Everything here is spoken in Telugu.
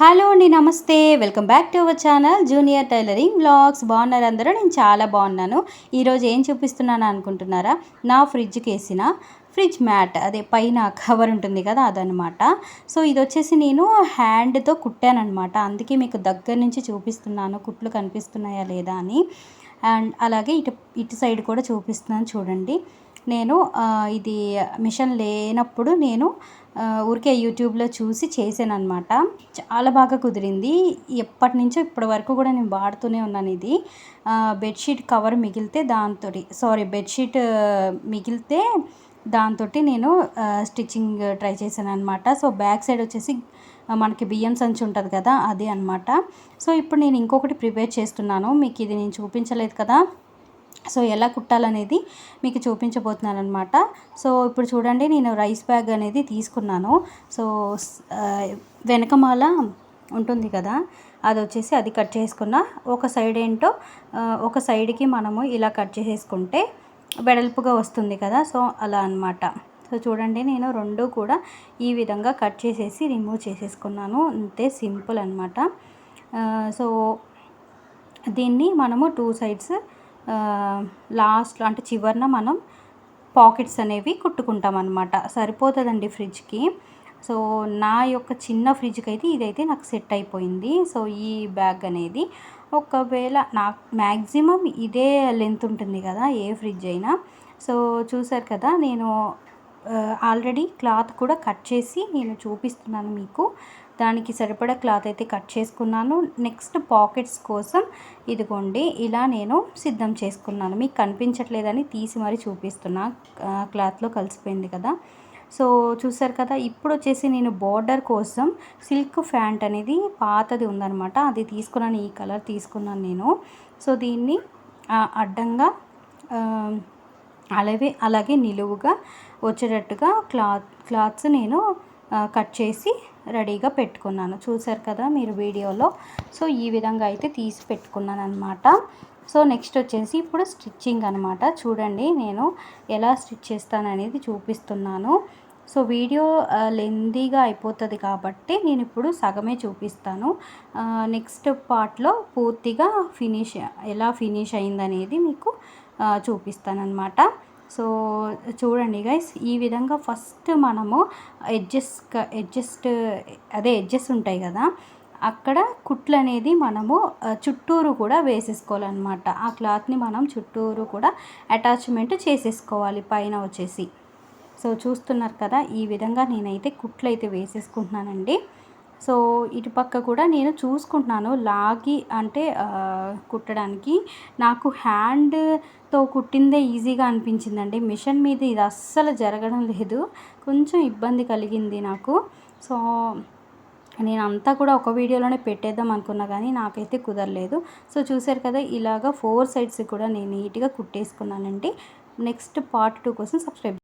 హలో అండి నమస్తే. Welcome back to our channel junior tailoring blogs బాగున్నారు అందరూ? నేను చాలా బాగున్నాను. ఈరోజు ఏం చూపిస్తున్నాను అనుకుంటున్నారా? నా ఫ్రిడ్జ్కి వేసిన ఫ్రిడ్జ్ మ్యాట్ అదే పైన కవర్ ఉంటుంది కదా అదనమాట సో ఇది వచ్చేసి నేను హ్యాండ్తో కుట్టానమాట అందుకే మీకు దగ్గర నుంచి చూపిస్తున్నాను. కుట్లు కనిపిస్తున్నాయా లేదా అని. అండ్ అలాగే ఇటు ఇటు సైడ్ కూడా చూపిస్తున్నాను చూడండి. నేను ఇది మిషన్ లేనప్పుడు నేను ఊరికే యూట్యూబ్లో చూసి చేశాను అనమాట చాలా బాగా కుదిరింది. ఎప్పటి నుంచో ఇప్పటి వరకు కూడా నేను వాడుతూనే ఉన్నాను ఇది. బెడ్షీట్ కవర్ మిగిలితే దాంతో సారీ బెడ్షీట్ మిగిలితే దాంతో నేను స్టిచ్చింగ్ ట్రై చేశాను అనమాట సో బ్యాక్ సైడ్ వచ్చేసి మనకి బియ్యం సంచి ఉంటుంది కదా అదే అనమాట సో ఇప్పుడు నేను ఇంకొకటి ప్రిపేర్ చేస్తున్నాను. మీకు ఇది నేను చూపించలేదు కదా. సో ఎలా కుట్టాలనేది మీకు చూపించబోతున్నాను అనమాట సో ఇప్పుడు చూడండి నేను రైస్ బ్యాగ్ అనేది తీసుకున్నాను. సో వెనకమాల ఉంటుంది కదా అది వచ్చేసి అది కట్ చేసుకున్న. ఒక సైడ్ ఏంటో ఒక సైడ్కి మనము ఇలా కట్ చేసేసుకుంటే వెడల్పుగా వస్తుంది కదా సో అలా అనమాట సో చూడండి నేను రెండు కూడా ఈ విధంగా కట్ చేసేసి రిమూవ్ చేసేసుకున్నాను. అంతే సింపుల్ అనమాట సో దీన్ని మనము టూ సైడ్స్ లాస్ట్లో అంటే చివరిన మనం పాకెట్స్ అనేవి కుట్టుకుంటాం అనమాట సరిపోతుందండి ఫ్రిడ్జ్కి. సో నా యొక్క చిన్న ఫ్రిడ్జ్కి అయితే ఇదైతే నాకు సెట్ అయిపోయింది. సో ఈ బ్యాగ్ అనేది ఒకవేళ నాకు మ్యాక్సిమం ఇదే లెంత్ ఉంటుంది కదా ఏ ఫ్రిడ్జ్ అయినా. సో చూసారు కదా నేను ఆల్రెడీ క్లాత్ కూడా కట్ చేసి నేను చూపిస్తున్నాను మీకు. దానికి సరిపడా క్లాత్ అయితే కట్ చేసుకున్నాను. నెక్స్ట్ పాకెట్స్ కోసం ఇదిగోండి ఇలా నేను సిద్ధం చేసుకున్నాను. మీకు కనిపించట్లేదని తీసి మరీ చూపిస్తున్నా. క్లాత్లో కలిసిపోయింది కదా. సో చూసారు కదా ఇప్పుడు వచ్చేసి నేను బార్డర్ కోసం సిల్క్ ఫ్యాంట్ అనేది పాతది ఉందనమాట అది తీసుకున్నాను ఈ కలర్ తీసుకున్నాను నేను. సో దీన్ని అడ్డంగా అలాగే అలాగే నిలువుగా వచ్చేటట్టుగా క్లాత్ క్లాత్స్ నేను కట్ చేసి రెడీగా పెట్టుకున్నాను. చూసారు కదా మీరు వీడియోలో? సో ఈ విధంగా అయితే తీసి పెట్టుకున్నాను అనమాట సో నెక్స్ట్ వచ్చేసి ఇప్పుడు స్టిచ్చింగ్ అనమాట చూడండి నేను ఎలా స్టిచ్ చేస్తాననేది చూపిస్తున్నాను. సో వీడియో లెందీగా అయిపోతుంది కాబట్టి నేను ఇప్పుడు సగమే చూపిస్తాను. నెక్స్ట్ పార్ట్లో పూర్తిగా ఫినిష్ ఎలా ఫినిష్ అయిందనేది మీకు చూపిస్తానమాట సో చూడండి గైస్ ఈ విధంగా ఫస్ట్ మనము ఎడ్జెస్ ఎడ్జస్ట్ అదే ఎడ్జెస్ ఉంటాయి కదా అక్కడ కుట్లు అనేది మనము చుట్టూరు కూడా వేసేసుకోవాలన్నమాట. ఆ క్లాత్ని మనం చుట్టూరు కూడా అటాచ్మెంట్ చేసేసుకోవాలి పైన వచ్చేసి. సో చూస్తున్నారు కదా ఈ విధంగా నేనైతే కుట్లు అయితే వేసేసుకుంటున్నానండి. సో ఇటుపక్క కూడా నేను చూసుకుంటున్నాను. లాగి అంటే కుట్టడానికి. నాకు హ్యాండ్తో కుట్టిందే ఈజీగా అనిపించిందండి. మిషన్ మీద ఇది అస్సలు జరగడం లేదు. కొంచెం ఇబ్బంది కలిగింది నాకు. సో నేను అంతా కూడా ఒక వీడియోలోనే పెట్టేద్దాం అనుకున్నా కానీ నాకైతే కుదరలేదు. సో చూసారు కదా ఇలాగా ఫోర్ సైడ్స్ కూడా నేను నీట్గా కుట్టేసుకున్నానండి. నెక్స్ట్ పార్ట్ టూ కోసం సబ్స్క్రైబ్